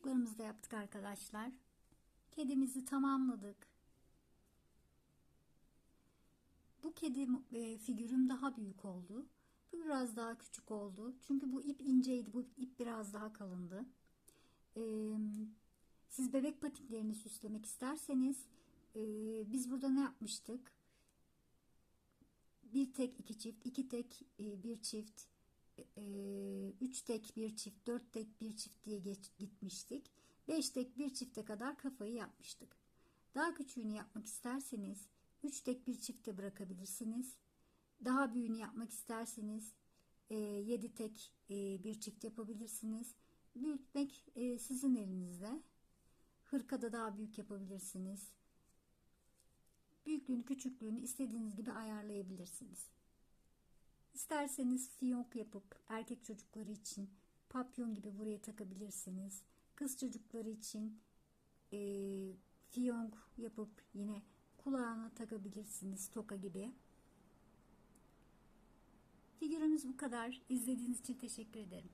Çocuklarımızı da yaptık arkadaşlar. Kedimizi tamamladık. Bu kedi e, figürüm daha büyük oldu. Bu biraz daha küçük oldu. Çünkü bu ip inceydi. Bu ip biraz daha kalındı. Ee, siz bebek patiklerini süslemek isterseniz e, biz burada ne yapmıştık? Bir tek iki çift, iki tek e, bir çift, e, üç tek bir çift, dört tek bir çift diye geç, gitmiştik. Beş tek bir çifte kadar kafayı yapmıştık. Daha küçüğünü yapmak isterseniz üç tek bir çifte bırakabilirsiniz. Daha büyüğünü yapmak isterseniz e, 7 tek e, bir çift yapabilirsiniz. Büyütmek e, sizin elinizde. Hırkada daha büyük yapabilirsiniz. Büyüklüğünü küçüklüğünü istediğiniz gibi ayarlayabilirsiniz. İsterseniz fiyonk yapıp erkek çocukları için papyon gibi buraya takabilirsiniz. Kız çocukları için e, fiyonk yapıp yine kulağına takabilirsiniz toka gibi. Figürümüz bu kadar. İzlediğiniz için teşekkür ederim.